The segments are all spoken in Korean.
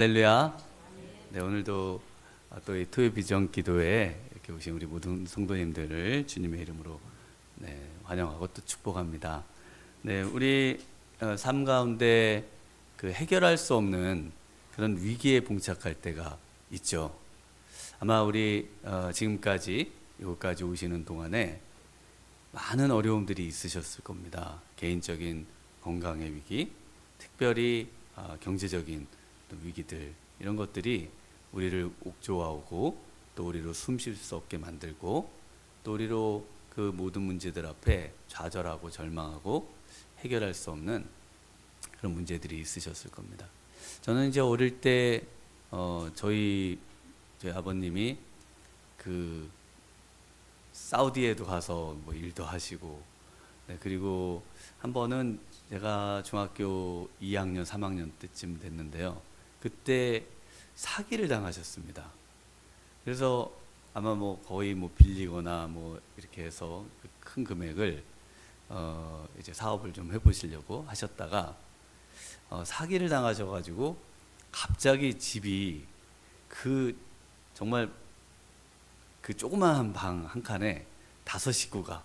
할렐루야. 네, 오늘도 또이 토요 비전 기도에 이렇게 오신 우리 모든 성도님들을 주님의 이름으로 네, 환영하고 또 축복합니다. 네, 우리 어, 삶 가운데 그 해결할 수 없는 그런 위기에 봉착할 때가 있죠. 아마 우리 어, 지금까지 여기까지 오시는 동안에 많은 어려움들이 있으셨을 겁니다. 개인적인 건강의 위기, 특별히 어, 경제적인 또 위기들 이런 것들이 우리를 옥조아오고 또 우리로 숨 쉴 수 없게 만들고 또 우리로 그 모든 문제들 앞에 좌절하고 절망하고 해결할 수 없는 그런 문제들이 있으셨을 겁니다. 저는 이제 어릴 때 어, 저희 저희 아버님이 그 사우디에도 가서 뭐 일도 하시고 네, 그리고 한 번은 제가 중학교 2학년 3학년 때쯤 됐는데요. 그때 사기를 당하셨습니다. 그래서 아마 뭐 거의 뭐 빌리거나 뭐 이렇게 해서 그큰 금액을 어 이제 사업을 좀 해보시려고 하셨다가 어 사기를 당하셔가지고 갑자기 집이 그 정말 그 조그마한 방 한 칸에 다섯 식구가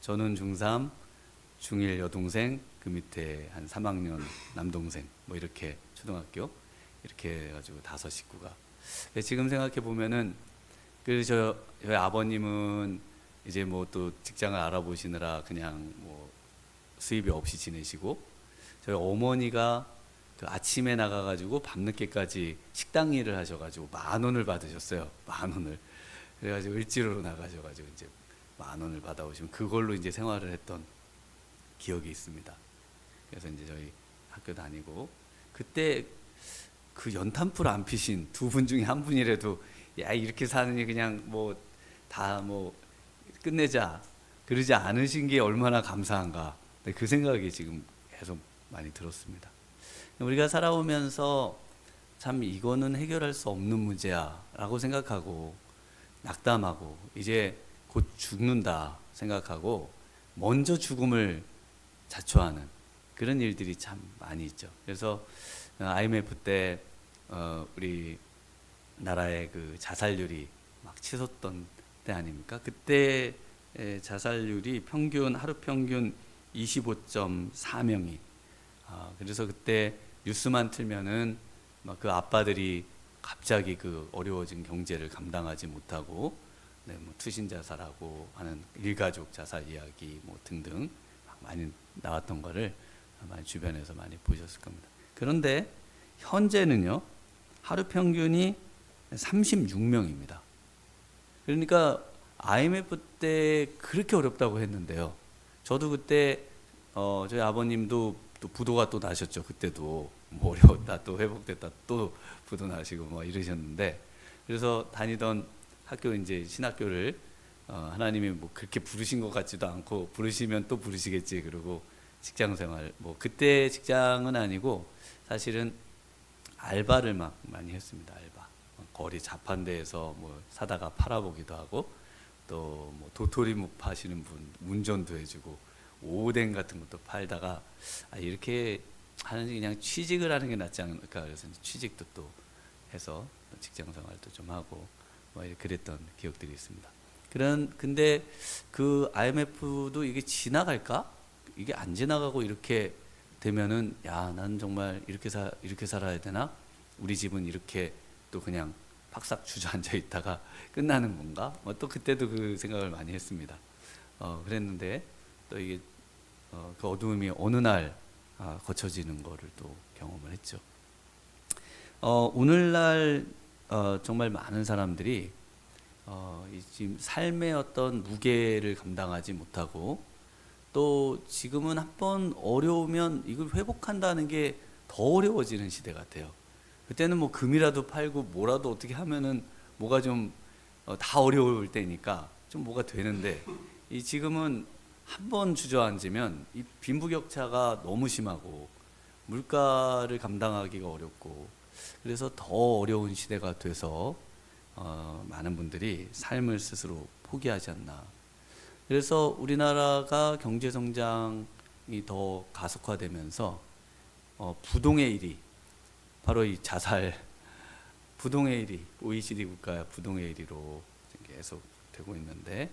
저는 중3, 중1 여동생, 그 밑에 한 3학년 남동생 뭐 이렇게 초등학교 이렇게 해가지고 다섯 식구가. 지금 생각해 보면은 그저 저희 아버님은 이제 뭐 또 직장을 알아보시느라 그냥 뭐 수입이 없이 지내시고 저희 어머니가 그 아침에 나가가지고 밤늦게까지 식당 일을 하셔가지고 만 원을 받으셨어요. 만 원을. 그래가지고 을지로로 나가셔가지고 이제 만 원을 받아오시면 그걸로 이제 생활을 했던 기억이 있습니다. 그래서 이제 저희 학교 다니고 그때 그 연탄불 안 피신 두 분 중에 한 분이라도 야 이렇게 사느니 그냥 뭐 다뭐 끝내자 그러지 않으신 게 얼마나 감사한가 네, 그 생각이 지금 계속 많이 들었습니다. 우리가 살아오면서 참 이거는 해결할 수 없는 문제야라고 생각하고 낙담하고 이제 곧 죽는다 생각하고 먼저 죽음을 자초하는 그런 일들이 참 많이 있죠. 그래서 어, IMF 때 어, 우리 나라의 그 자살률이 막 치솟던 때 아닙니까? 그때 에, 자살률이 평균 하루 평균 25.4명이 아, 그래서 그때 뉴스만 틀면은 막 그 아빠들이 갑자기 그 어려워진 경제를 감당하지 못하고 네, 뭐 투신 자살하고 하는 일가족 자살 이야기 뭐 등등 막 많이 나왔던 거를 많이 주변에서 많이 보셨을 겁니다. 그런데 현재는요 하루 평균이 36명입니다. 그러니까 IMF 때 그렇게 어렵다고 했는데요. 저도 그때 어, 저희 아버님도 또 부도가 또 나셨죠. 그때도 뭐 어려웠다 또 회복됐다 또 부도 나시고 뭐 이러셨는데 그래서 다니던 학교 이제 신학교를 어, 하나님이 뭐 그렇게 부르신 것 같지도 않고 부르시면 또 부르시겠지 그러고 직장 생활 뭐 그때 직장은 아니고 사실은 알바를 막 많이 했습니다 알바 거리 자판대에서 뭐 사다가 팔아보기도 하고 또 뭐 도토리묵 파시는 분 운전도 해주고 오뎅 같은 것도 팔다가 아 이렇게 하는 그냥 취직을 하는 게 낫지 않을까 그래서 취직도 또 해서 또 직장 생활도 좀 하고 뭐 그랬던 기억들이 있습니다. 그런 근데 그 IMF도 이게 지나갈까? 이게 안 지나가고 이렇게 되면은 야, 난 정말 이렇게 사 이렇게 살아야 되나? 우리 집은 이렇게 또 그냥 팍삭 주저앉아 있다가 끝나는 건가? 뭐 또 그때도 그 생각을 많이 했습니다. 어, 그랬는데 또 이게 어, 그 어두움이 어느 날 아, 거쳐지는 거를 또 경험을 했죠. 어, 오늘날 어, 정말 많은 사람들이 어, 이 지금 삶의 어떤 무게를 감당하지 못하고 또 지금은 한 번 어려우면 이걸 회복한다는 게 더 어려워지는 시대 같아요. 그때는 뭐 금이라도 팔고 뭐라도 어떻게 하면은 뭐가 좀 다 어려울 때니까 좀 뭐가 되는데 이 지금은 한 번 주저앉으면 이 빈부격차가 너무 심하고 물가를 감당하기가 어렵고 그래서 더 어려운 시대가 돼서 어, 많은 분들이 삶을 스스로 포기하지 않나. 그래서 우리나라가 경제 성장이 더 가속화되면서 어, 부동의 일이 바로 이 자살 부동의 1위, OECD 국가 부동의 1위로 계속 되고 있는데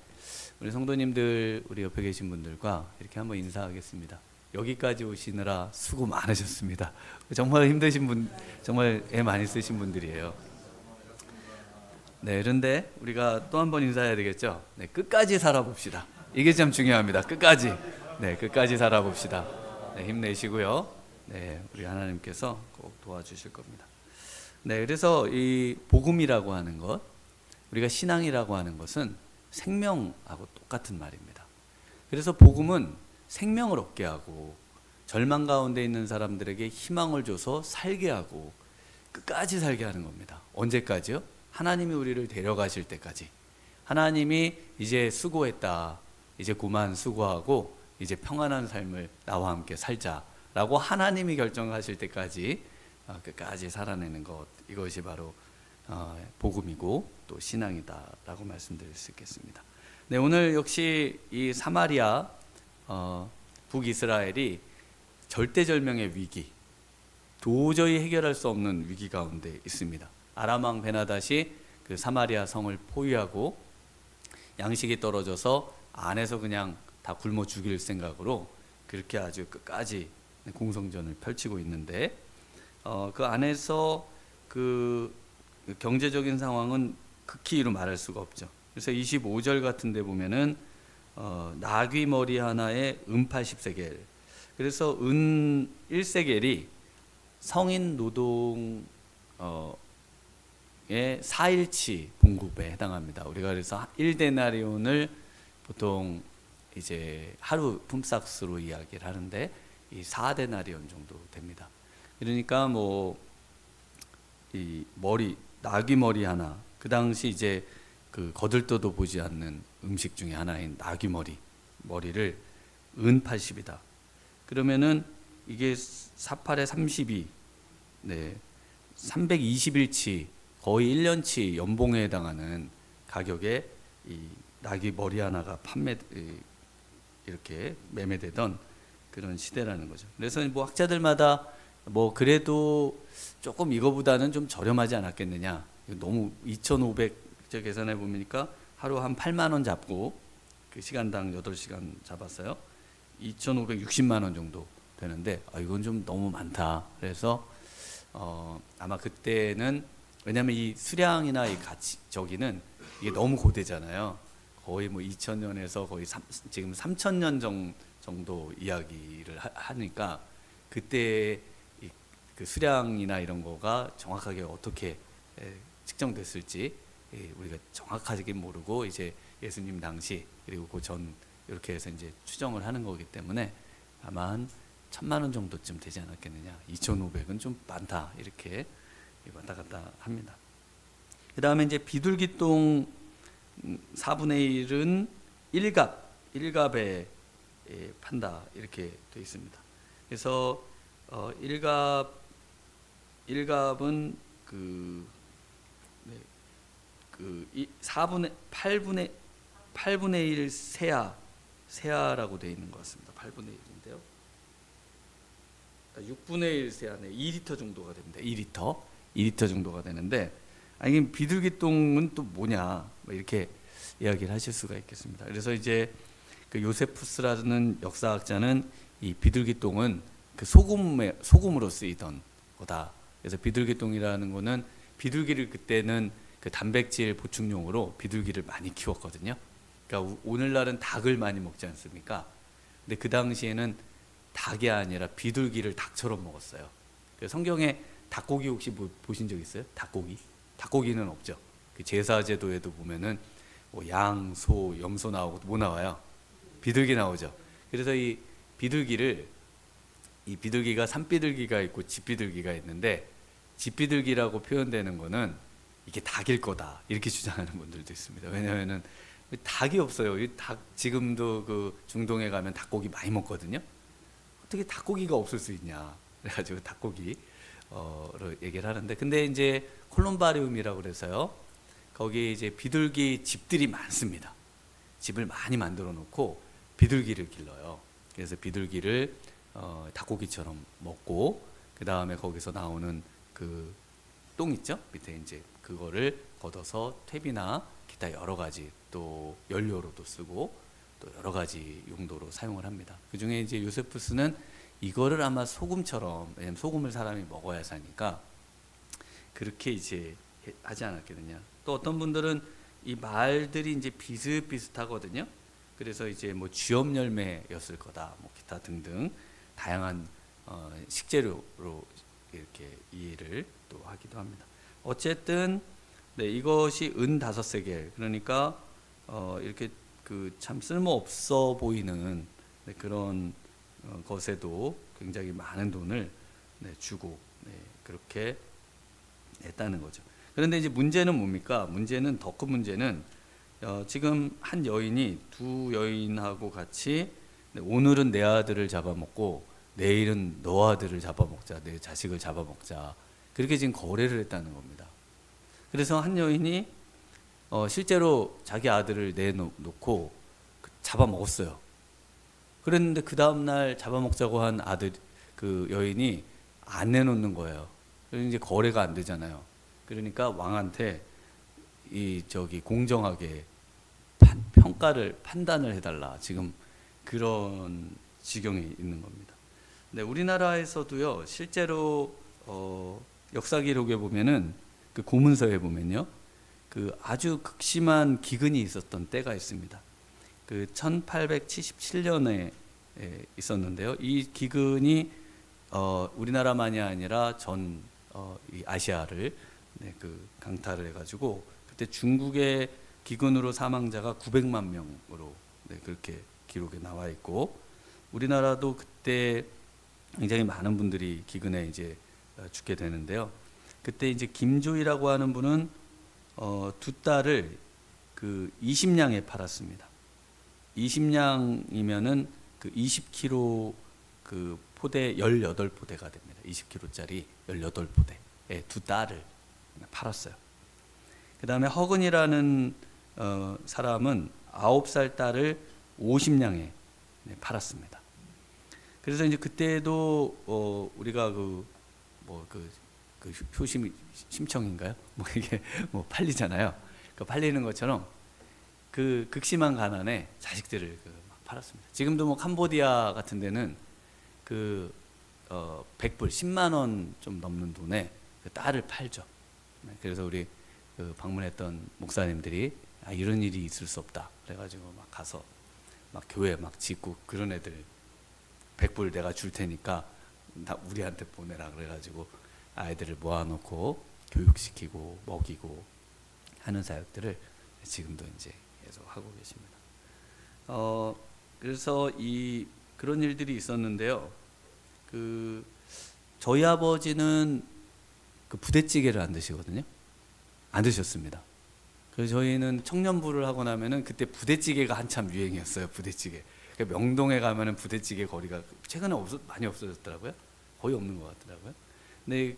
우리 성도님들 우리 옆에 계신 분들과 이렇게 한번 인사하겠습니다. 여기까지 오시느라 수고 많으셨습니다. 정말 힘드신 분, 정말 애 많이 쓰신 분들이에요. 네, 그런데 우리가 또 한 번 인사해야 되겠죠. 네, 끝까지 살아봅시다. 이게 참 중요합니다. 끝까지, 네, 끝까지 살아봅시다. 네, 힘내시고요. 네, 우리 하나님께서 꼭 도와주실 겁니다. 네, 그래서 이 복음이라고 하는 것, 우리가 신앙이라고 하는 것은 생명하고 똑같은 말입니다. 그래서 복음은 생명을 얻게 하고 절망 가운데 있는 사람들에게 희망을 줘서 살게 하고 끝까지 살게 하는 겁니다. 언제까지요? 하나님이 우리를 데려가실 때까지. 하나님이 이제 수고했다. 이제 그만 수고하고 이제 평안한 삶을 나와 함께 살자라고 하나님이 결정하실 때까지 어, 끝까지 살아내는 것 이것이 바로 어, 복음이고 또 신앙이다라고 말씀드릴 수 있겠습니다. 네 오늘 역시 이 사마리아 어, 북이스라엘이 절대절명의 위기, 도저히 해결할 수 없는 위기 가운데 있습니다. 아람 왕 베나닷이 그 사마리아 성을 포위하고 양식이 떨어져서 안에서 그냥 다 굶어 죽일 생각으로 그렇게 아주 끝까지 공성전을 펼치고 있는데 어, 그 안에서 그 경제적인 상황은 극히로 말할 수가 없죠. 그래서 25절 같은 데 보면은 어, 나귀 머리 하나에 은 80세겔. 그래서 은 1세겔이 성인 노동 어, 의 4일치 봉급에 해당합니다. 우리가 그래서 1데나리온을 보통 이제 하루 품삯으로 이야기를 하는데 이 4데나리온 정도 됩니다. 그러니까 뭐 이 머리 나귀 머리 하나 그 당시 이제 그 거들떠도 보지 않는 음식 중에 하나인 나귀 머리 머리를 은 80이다. 그러면은 이게 48에 32, 네, 320일치 거의 1년치 연봉에 해당하는 가격에 이 나귀 머리 하나가 판매 이렇게 매매되던 그런 시대라는 거죠. 그래서 뭐 학자들마다 뭐 그래도 조금 이거보다는 좀 저렴하지 않았겠느냐. 너무 2,500저 계산해 보니까 하루 한 8만 원 잡고 그 시간당 8시간 잡았어요. 2,560만 원 정도 되는데 아 이건 좀 너무 많다. 그래서 어 아마 그때는 왜냐하면 이 수량이나 이 가치 저기는 이게 너무 고대잖아요. 거의 뭐 2000년에서 거의 3, 지금 3000년 정, 정도 이야기를 하, 니까 그때 이, 그 수량이나 이런 거가 정확하게 어떻게 에, 측정됐을지 예, 우리가 정확하게 모르고 이제 예수님 당시 그리고 그 전 이렇게 해서 이제 추정을 하는 거기 때문에 아마 한 천만 원 정도쯤 되지 않았겠느냐. 2,500은 좀 많다 이렇게 왔다 갔다 합니다. 그 다음에 이제 비둘기똥 4분의 1은 1갑, 1갑에 판다 이렇게 되어 있습니다. 그래서 어 1갑 1갑은 그, 네, 그 4분의 8분의 8분의 1 세아 세아라고 되어 있는 것 같습니다. 8분의 1인데요. 6분의 1 세아네 2리터 정도가 됩니다. 2리터. 2리터 정도가 되는데 아니 비둘기똥은 또 뭐냐 뭐 이렇게 이야기를 하실 수가 있겠습니다. 그래서 이제 그 요세푸스라는 역사학자는 이 비둘기똥은 그 소금에 소금으로 쓰이던 거다. 그래서 비둘기똥이라는 거는 비둘기를 그때는 그 단백질 보충용으로 비둘기를 많이 키웠거든요. 그러니까 오늘날은 닭을 많이 먹지 않습니까? 근데 그 당시에는 닭이 아니라 비둘기를 닭처럼 먹었어요. 그 성경에 닭고기 혹시 뭐 보신 적 있어요? 닭고기? 닭고기는 없죠. 그 제사 제도에도 보면은 뭐 양, 소, 염소 나오고 뭐 나와요? 비둘기 나오죠. 그래서 이 비둘기를 이 비둘기가 산비둘기가 있고 집비둘기가 있는데 집비둘기라고 표현되는 거는 이게 닭일 거다 이렇게 주장하는 분들도 있습니다. 왜냐하면은 닭이 없어요. 닭 지금도 그 중동에 가면 닭고기 많이 먹거든요. 어떻게 닭고기가 없을 수 있냐? 그래가지고 닭고기 어로 얘기를 하는데 근데 이제 콜롬바리움이라고 그래서요. 거기 이제 비둘기 집들이 많습니다. 집을 많이 만들어 놓고 비둘기를 길러요. 그래서 비둘기를 어, 닭고기처럼 먹고 그 다음에 거기서 나오는 그 똥 있죠? 밑에 이제 그거를 걷어서 퇴비나 기타 여러 가지 또 연료로도 쓰고 또 여러 가지 용도로 사용을 합니다. 그 중에 이제 요세푸스는 이거를 아마 소금처럼 소금을 사람이 먹어야 사니까 그렇게 이제 해- 하지 않았거든요. 또 어떤 분들은 이 말들이 이제 비슷비슷하거든요. 그래서 이제 뭐 쥐엄 열매였을 거다, 뭐 기타 등등 다양한 어, 식재료로 이렇게 이해를 또 하기도 합니다. 어쨌든 네, 이것이 은 다섯 세겔 그러니까 어, 이렇게 그 참 쓸모 없어 보이는 네, 그런 어, 것에도 굉장히 많은 돈을 네, 주고 네, 그렇게 냈다는 거죠. 그런데 이제 문제는 뭡니까? 문제는 더 큰 문제는 어, 지금 한 여인이 두 여인하고 같이 네, 오늘은 내 아들을 잡아먹고 내일은 너 아들을 잡아먹자, 내 자식을 잡아먹자 그렇게 지금 거래를 했다는 겁니다. 그래서 한 여인이 어, 실제로 자기 아들을 내놓고 그 잡아먹었어요. 그랬는데 그 다음 날 잡아먹자고 한 아들 그 여인이 안 내놓는 거예요. 그래서 이제 거래가 안 되잖아요. 그러니까 왕한테 이 저기 공정하게 판- 평가를 판단을 해달라. 지금 그런 지경에 있는 겁니다. 네, 우리나라에서도요 실제로 어, 역사 기록에 보면은 그 고문서에 보면요 그 아주 극심한 기근이 있었던 때가 있습니다. 그 1877년에 있었는데요. 이 기근이 어, 우리나라만이 아니라 전 어, 이 아시아를 네, 그 강타를 해가지고 그때 중국의 기근으로 사망자가 900만 명으로 네, 그렇게 기록에 나와 있고 우리나라도 그때 굉장히 많은 분들이 기근에 이제 어, 죽게 되는데요. 그때 이제 김조이라고 하는 분은 어, 두 딸을 그 20냥에 팔았습니다. 20냥이면은 그 20kg 그 포대 18포대가 됩니다. 20kg짜리 18포대. 예, 두 딸을 팔았어요. 그 다음에 허근이라는 어, 사람은 9살 딸을 50냥에 네, 팔았습니다. 그래서 이제 그때도 어, 우리가 그뭐그그 효심 심청인가요? 뭐 이게 뭐 팔리잖아요. 그 팔리는 것처럼 그 극심한 가난에 자식들을 그막 팔았습니다. 지금도 뭐 캄보디아 같은 데는 그 어, 100불 10만 원 좀 넘는 돈에 그 딸을 팔죠. 네, 그래서 우리 그 방문했던 목사님들이 아, 이런 일이 있을 수 없다. 그래가지고 막 가서 막 교회 막 짓고 그런 애들 100불 내가 줄 테니까 나 우리한테 보내라 그래가지고 아이들을 모아놓고 교육시키고 먹이고 하는 사역들을 지금도 이제 계속 하고 계십니다. 어 그래서 이 그런 일들이 있었는데요. 그 저희 아버지는 그 부대찌개를 안 드시거든요. 안 드셨습니다. 그래서 저희는 청년부를 하고 나면은 그때 부대찌개가 한참 유행이었어요. 부대찌개. 그러니까 명동에 가면은 부대찌개 거리가 최근에 없어 많이 없어졌더라고요. 거의 없는 것 같더라고요. 근데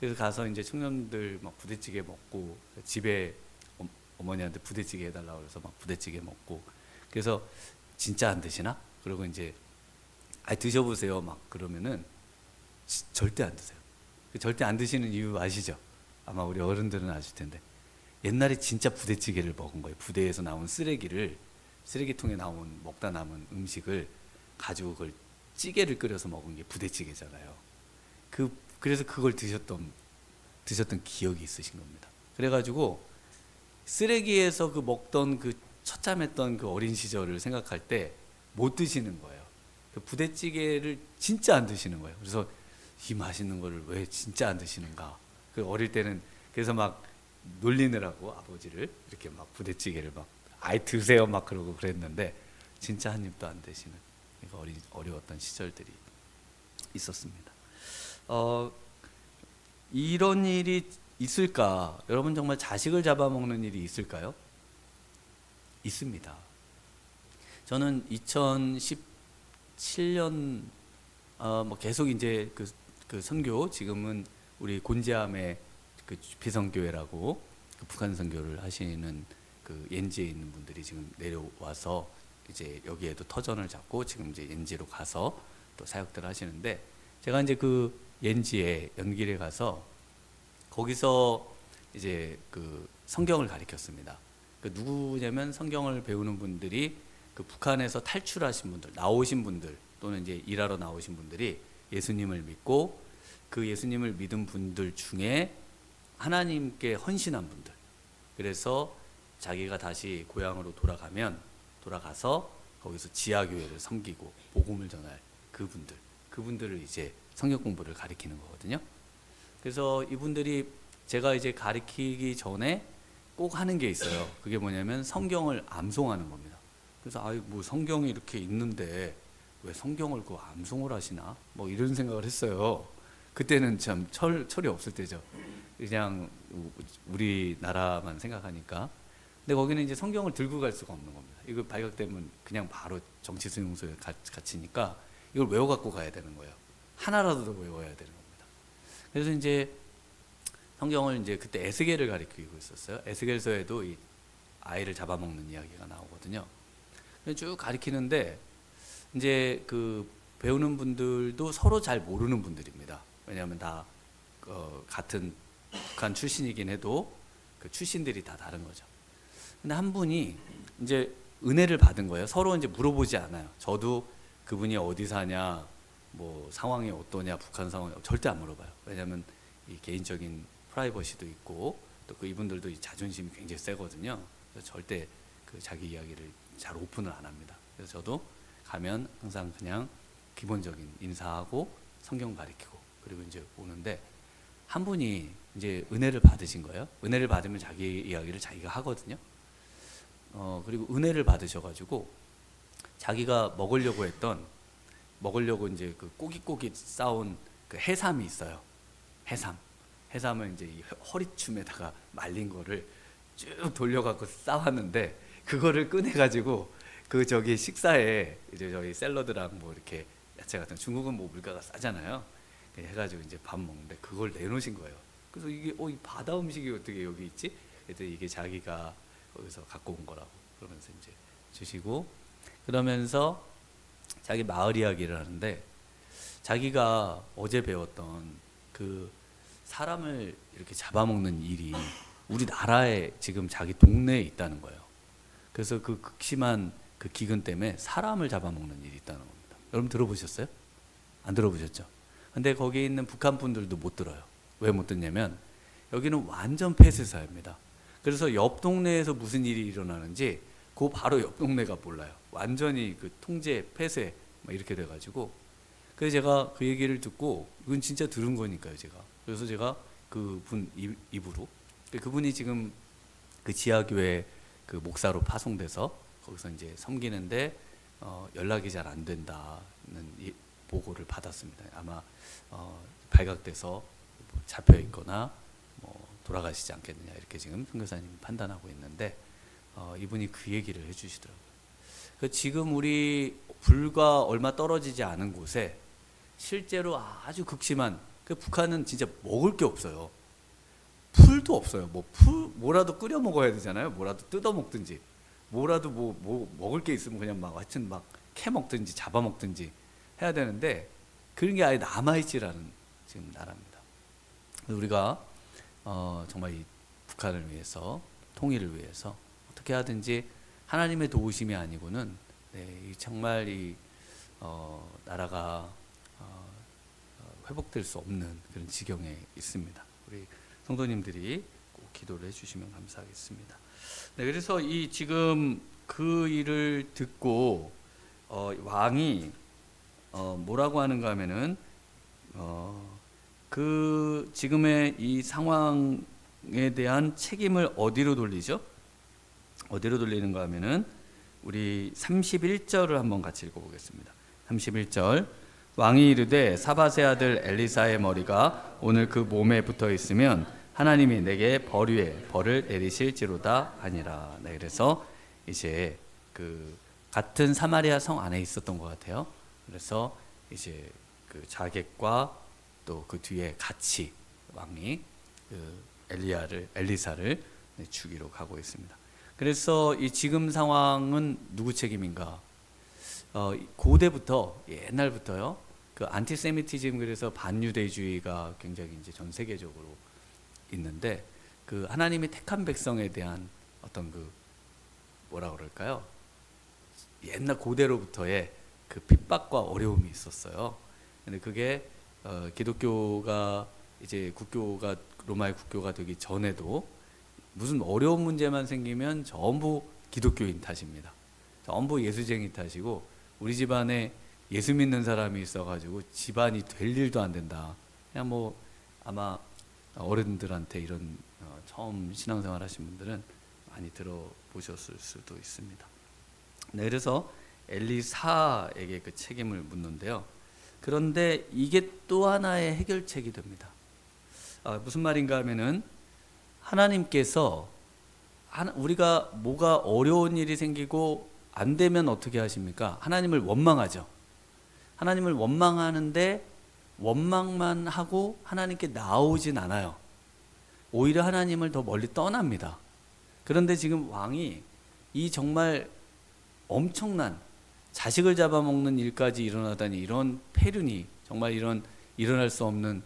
그래서 가서 이제 청년들 막 부대찌개 먹고 집에 어- 어머니한테 부대찌개 해달라고 그래서 막 부대찌개 먹고 그래서 진짜 안 드시나? 그러고 이제 아 드셔보세요 막 그러면은 지- 절대 안 드세요. 그 절대 안 드시는 이유 아시죠? 아마 우리 어른들은 아실 텐데 옛날에 진짜 부대찌개를 먹은 거예요. 부대에서 나온 쓰레기를 쓰레기통에 나온 먹다 남은 음식을 가지고 그걸 찌개를 끓여서 먹은 게 부대찌개잖아요. 그 그래서 그걸 드셨던 드셨던 기억이 있으신 겁니다. 그래가지고 쓰레기에서 그 먹던 그 처참했던 그 어린 시절을 생각할 때 못 드시는 거예요. 그 부대찌개를 진짜 안 드시는 거예요. 그래서 이 맛있는 거를 왜 진짜 안 드시는가? 그 어릴 때는 그래서 막 놀리느라고 아버지를 이렇게 막 부대찌개를 막 아이 드세요 막 그러고 그랬는데 진짜 한 입도 안 드시는 그러니까 어리, 어려웠던 시절들이 있었습니다. 어, 이런 일이 있을까? 여러분 정말 자식을 잡아먹는 일이 있을까요? 있습니다. 저는 2017년 어, 뭐 계속 이제 그, 그 선교 지금은 우리 곤지암의 그 비성교회라고 그 북한 선교를 하시는 그 옌지에 있는 분들이 지금 내려와서 이제 여기에도 터전을 잡고 지금 이제 옌지로 가서 또 사역들을 하시는데 제가 이제 그 옌지에 연길에 가서 거기서 이제 그 성경을 가리켰습니다. 그 누구냐면 성경을 배우는 분들이 그 북한에서 탈출하신 분들, 나오신 분들 또는 이제 일하러 나오신 분들이 예수님을 믿고 그 예수님을 믿은 분들 중에 하나님께 헌신한 분들. 그래서 자기가 다시 고향으로 돌아가면 돌아가서 거기서 지하 교회를 섬기고 복음을 전할 그분들, 그분들을 이제 성경 공부를 가리키는 거거든요. 그래서 이분들이 제가 이제 가리키기 전에 꼭 하는 게 있어요. 그게 뭐냐면 성경을 암송하는 겁니다. 그래서 아이 뭐 성경이 이렇게 있는데 왜 성경을 그 암송을 하시나? 뭐 이런 생각을 했어요. 그때는 참 철, 철이 없을 때죠. 그냥 우리나라만 생각하니까. 근데 거기는 이제 성경을 들고 갈 수가 없는 겁니다. 이거 발각되면 그냥 바로 정치 수용소에 가- 갇히니까 이걸 외워 갖고 가야 되는 거예요. 하나라도 더 외워야 되는 겁니다. 그래서 이제 성경을 이제 그때 에스겔을 가리키고 있었어요. 에스겔서에도 이 아이를 잡아먹는 이야기가 나오거든요. 쭉 가리키는데 이제 그 배우는 분들도 서로 잘 모르는 분들입니다. 왜냐하면 다 어, 같은 북한 출신이긴 해도 그 출신들이 다 다른 거죠. 근데 한 분이 이제 은혜를 받은 거예요. 서로 이제 물어보지 않아요. 저도 그분이 어디 사냐, 뭐 상황이 어떠냐, 북한 상황 절대 안 물어봐요. 왜냐하면 이 개인적인 프라이버시도 있고 또 그 이분들도 이 자존심이 굉장히 세거든요. 그래서 절대 그 자기 이야기를 잘 오픈을 안 합니다. 그래서 저도 가면 항상 그냥 기본적인 인사하고 성경 가리키고 그리고 이제 오는데 한 분이 이제 은혜를 받으신 거예요. 은혜를 받으면 자기 이야기를 자기가 하거든요. 어 그리고 은혜를 받으셔가지고 자기가 먹으려고 했던 먹으려고 이제 그 꼬깃꼬깃 싸운 그 해삼이 있어요. 해삼. 해삼을 이제 이 허리춤에다가 말린 거를 쭉 돌려갖고 싸왔는데 그거를 꺼내가지고 그 저기 식사에 이제 저희 샐러드랑 뭐 이렇게 야채 같은 거, 중국은 뭐 물가가 싸잖아요. 해가지고 이제 밥 먹는데 그걸 내놓으신 거예요. 그래서 이게 어, 이 바다 음식이 어떻게 여기 있지? 그랬더니 이게 자기가 거기서 갖고 온 거라고 그러면서 이제 주시고 그러면서 자기 마을 이야기를 하는데 자기가 어제 배웠던 그 사람을 이렇게 잡아먹는 일이 우리나라에 지금 자기 동네에 있다는 거예요. 그래서 그 극심한 그 기근 때문에 사람을 잡아먹는 일이 있다는 겁니다. 여러분 들어보셨어요? 안 들어보셨죠? 근데 거기 있는 북한 분들도 못 들어요. 왜 못 듣냐면 여기는 완전 폐쇄사입니다. 그래서 옆 동네에서 무슨 일이 일어나는지 그 바로 옆 동네가 몰라요. 완전히 그 통제 폐쇄 막 이렇게 돼가지고 그래서 제가 그 얘기를 듣고 이건 진짜 들은 거니까요, 제가. 그래서 제가 그분 입으로 그분이 지금 그 지하교회 그 목사로 파송돼서 거기서 이제 섬기는데 어, 연락이 잘 안 된다는 이 보고를 받았습니다. 아마 어, 발각돼서 뭐 잡혀 있거나 뭐 돌아가시지 않겠느냐 이렇게 지금 선교사님 판단하고 있는데 어, 이분이 그 얘기를 해주시더라고요. 그 지금 우리 불과 얼마 떨어지지 않은 곳에 실제로 아주 극심한 그 북한은 진짜 먹을 게 없어요. 풀도 없어요. 뭐 풀 뭐라도 끓여 먹어야 되잖아요. 뭐라도 뜯어 먹든지 뭐라도 뭐, 뭐 먹을 게 있으면 그냥 막 하여튼 막 캐 먹든지 잡아 먹든지 해야 되는데 그런 게 아예 남아 있지라는 지금 나라입니다. 우리가 어, 정말 이 북한을 위해서 통일을 위해서 어떻게 하든지 하나님의 도우심이 아니고는 네, 이 정말 이 어, 나라가 어, 회복될 수 없는 그런 지경에 있습니다. 우리 성도님들이 꼭 기도를 해주시면 감사하겠습니다. 네, 그래서 이 지금 그 일을 듣고 어, 왕이 어, 뭐라고 하는가 하면은 어, 그 지금의 이 상황에 대한 책임을 어디로 돌리죠? 어디로 돌리는가 하면은 우리 31절을 한번 같이 읽어보겠습니다. 31절 왕이 이르되 사바세 아들 엘리사의 머리가 오늘 그 몸에 붙어 있으면 하나님이 내게 벌 위에 벌을 내리실지로다 하니라. 네, 그래서 이제 그 같은 사마리아 성 안에 있었던 것 같아요. 그래서 이제 그 자객과 또 그 뒤에 같이 왕이 그 엘리야를 엘리사를 네, 죽이러 가고 있습니다. 그래서 이 지금 상황은 누구 책임인가? 어, 고대부터 옛날부터요. 그 안티세미티즘 그래서 반유대주의가 굉장히 이제 전 세계적으로 있는데 그 하나님이 택한 백성에 대한 어떤 그 뭐라 그럴까요? 옛날 고대로부터의 그 핍박과 어려움이 있었어요. 근데 그게 어, 기독교가 이제 국교가 로마의 국교가 되기 전에도 무슨 어려운 문제만 생기면 전부 기독교인 탓입니다. 전부 예수쟁이 탓이고 우리 집안에 예수 믿는 사람이 있어가지고 집안이 될 일도 안 된다. 그냥 뭐 아마 어른들한테 이런 어, 처음 신앙생활 하신 분들은 많이 들어보셨을 수도 있습니다. 네, 그래서 엘리사에게 그 책임을 묻는데요. 그런데 이게 또 하나의 해결책이 됩니다. 아, 무슨 말인가 하면은 하나님께서 하나- 우리가 뭐가 어려운 일이 생기고 안 되면 어떻게 하십니까? 하나님을 원망하죠. 하나님을 원망하는데 원망만 하고 하나님께 나오진 않아요. 오히려 하나님을 더 멀리 떠납니다. 그런데 지금 왕이 이 정말 엄청난 자식을 잡아먹는 일까지 일어나다니 이런 폐륜이 정말 이런 일어날 수 없는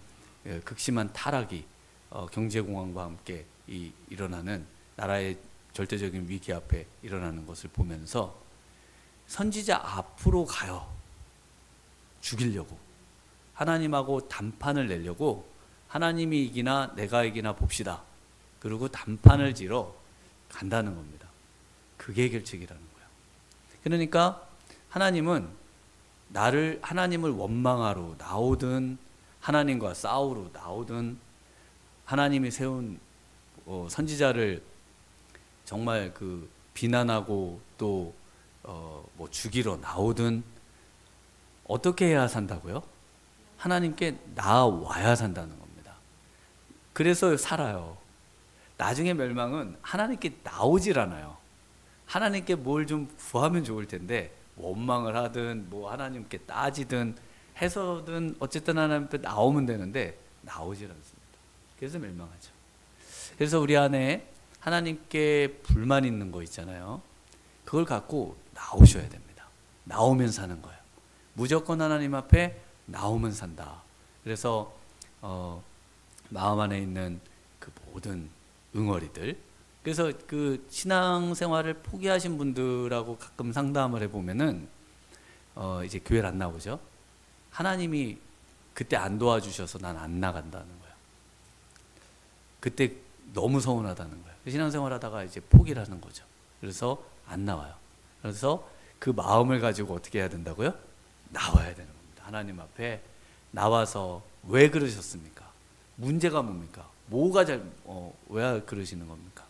예, 극심한 타락이 어, 경제공황과 함께 이 일어나는 나라의 절대적인 위기 앞에 일어나는 것을 보면서 선지자 앞으로 가요. 죽이려고 하나님하고 단판을 내려고 하나님이 이기나 내가 이기나 봅시다. 그리고 단판을 지러 간다는 겁니다. 그게 결책이라는 거예요. 그러니까 하나님은 나를 하나님을 원망하러 나오든 하나님과 싸우러 나오든 하나님이 세운 어, 선지자를 정말 그 비난하고 또 어, 뭐 죽이러 나오든 어떻게 해야 산다고요? 하나님께 나와야 산다는 겁니다. 그래서 살아요. 나중에 멸망은 하나님께 나오질 않아요. 하나님께 뭘 좀 구하면 좋을 텐데 원망을 하든 뭐 하나님께 따지든 해서든 어쨌든 하나님 앞에 나오면 되는데 나오질 않습니다. 그래서 멸망하죠. 그래서 우리 안에 하나님께 불만 있는 거 있잖아요. 그걸 갖고 나오셔야 됩니다. 나오면 사는 거예요. 무조건 하나님 앞에 나오면 산다. 그래서 어, 마음 안에 있는 그 모든 응어리들. 그래서 그 신앙 생활을 포기하신 분들하고 가끔 상담을 해보면은 어, 이제 교회를 안 나오죠. 하나님이 그때 안 도와주셔서 난 안 나간다는 거예요. 그때 너무 서운하다는 거예요. 신앙생활 하다가 이제 포기를 하는 거죠. 그래서 안 나와요. 그래서 그 마음을 가지고 어떻게 해야 된다고요? 나와야 되는 겁니다. 하나님 앞에 나와서 왜 그러셨습니까? 문제가 뭡니까? 뭐가 잘, 어, 왜 그러시는 겁니까?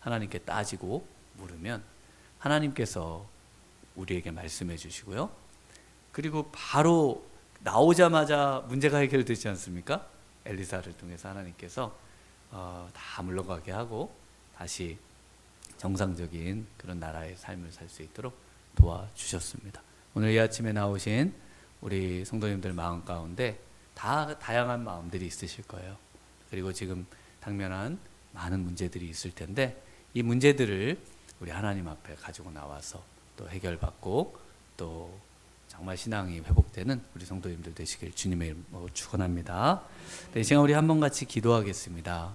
하나님께 따지고 물으면 하나님께서 우리에게 말씀해 주시고요. 그리고 바로 나오자마자 문제가 해결되지 않습니까? 엘리사를 통해서 하나님께서 어, 다 물러가게 하고 다시 정상적인 그런 나라의 삶을 살 수 있도록 도와주셨습니다. 오늘 이 아침에 나오신 우리 성도님들 마음 가운데 다 다양한 마음들이 있으실 거예요. 그리고 지금 당면한 많은 문제들이 있을 텐데 이 문제들을 우리 하나님 앞에 가지고 나와서 또 해결받고 또 정말 신앙이 회복되는 우리 성도님들 되시길 주님의 이름으로 축원합니다. 네, 이 시간 우리 한번 같이 기도하겠습니다.